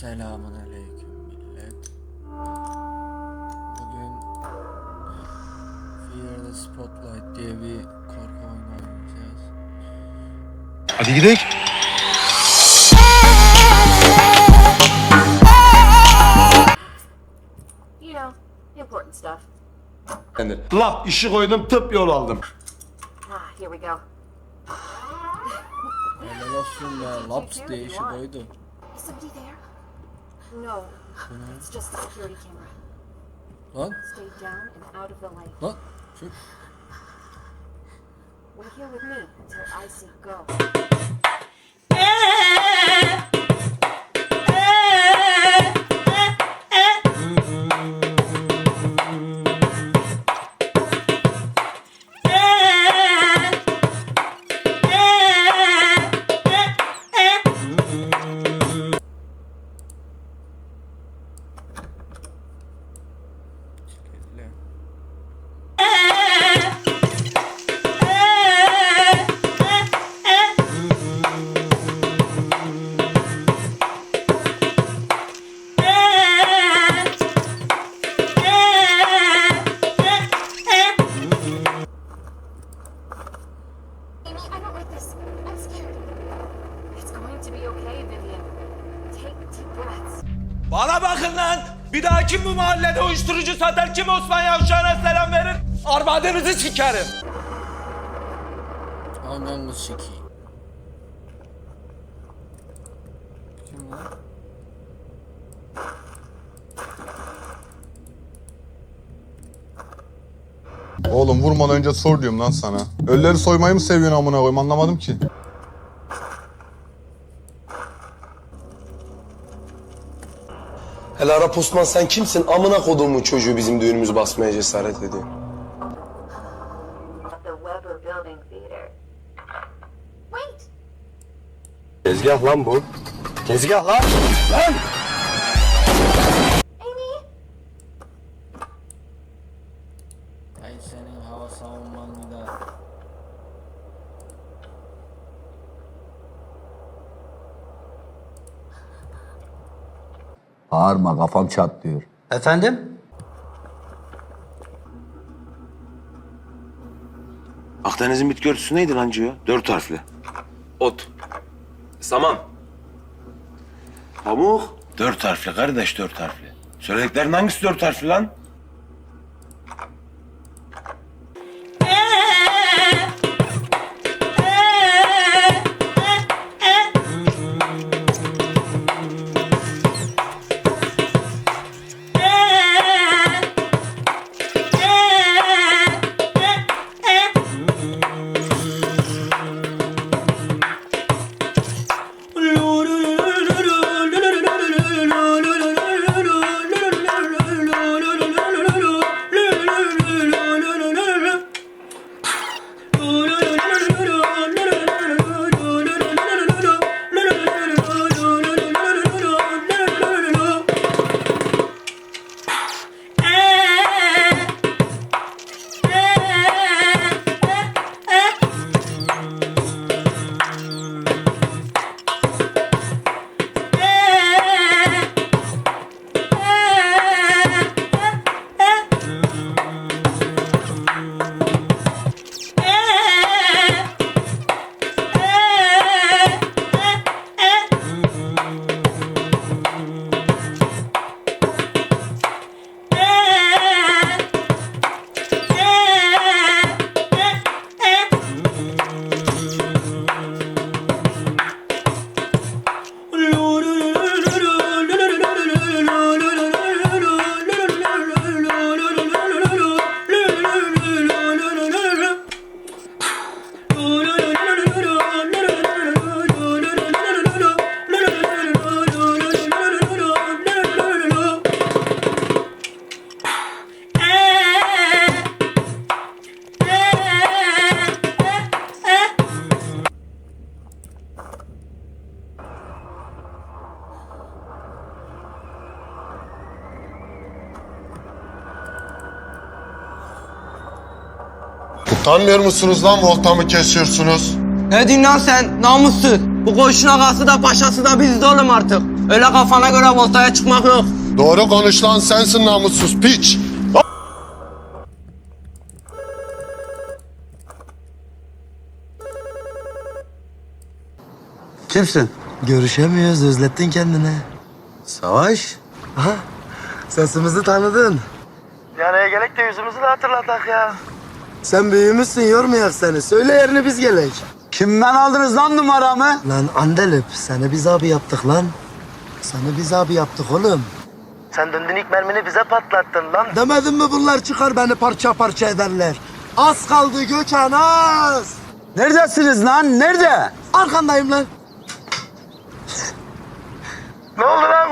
Selamun aleyküm millet. Bugün Fear the Spotlight diye bir korku oyunu oynayacağız. Hadi gidelim. You know, important stuff. Yani lap işi koydum tıp yol aldım. Ah, here we go. Helal olsun be. Laps diye işi koydu. Is somebody there? No, it's just the security camera. Lan Stay down and out of the light. lan. Şu Wait here with me until I say go. Bana bakın lan! Bir daha kim bu mahallede uyuşturucu satar, kim Osman Yavşan'a selam verir? Armadınızı sikerim. Ananı sikeyim. Kim lan? Oğlum vurmadan önce sor diyorum lan sana. Ölüleri soymayı mı seviyorsun amına koyayım anlamadım ki. Hele Arap Osman sen kimsin? Amına koduğumun çocuğu bizim düğünümüzü basmaya cesaret ediyor. Tezgah lan bu. Tezgah lan. Lan! Amy! Ay senin hava savunman bir Bağırma kafam çatlıyor. Efendim? Akdeniz'in bitki örtüsü neydi lan Cio? Dört harfli. Ot. Saman. Pamuk. Dört harfli kardeş dört harfli. Söylediklerin hangisi dört harfli lan? Utanmıyor musunuz lan voltamı kesiyorsunuz? Ne diyorsun lan sen namussuz? Bu koğuşun ağası da paşası da bizde oğlum artık. Öyle kafana göre voltaya çıkmak yok. Doğru konuş lan sensin namussuz piç. Kimsin? Görüşemiyoruz, özlettin kendini. Savaş. Ha? Sesimizi tanıdın. Yani gerek de yüzümüzü de hatırlatak ya. Sen büyümüşsün, yormayak seni. Söyle yerini biz gelek. Kimden aldınız lan numaramı? Lan Andelip, seni biz abi yaptık lan. Seni biz abi yaptık oğlum. Sen döndün ilk mermini bize patlattın lan. Demedin mi bunlar çıkar beni parça parça ederler. Az kaldı Gökhan az. Neredesiniz lan? Nerede? Arkandayım lan. ne oldu lan?